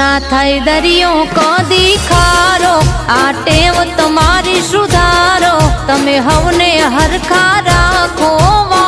ના થાય દરિયો કદી ખારો. આ ટેવ તમારી સુધારો. તમે હવને હરખા રાખો.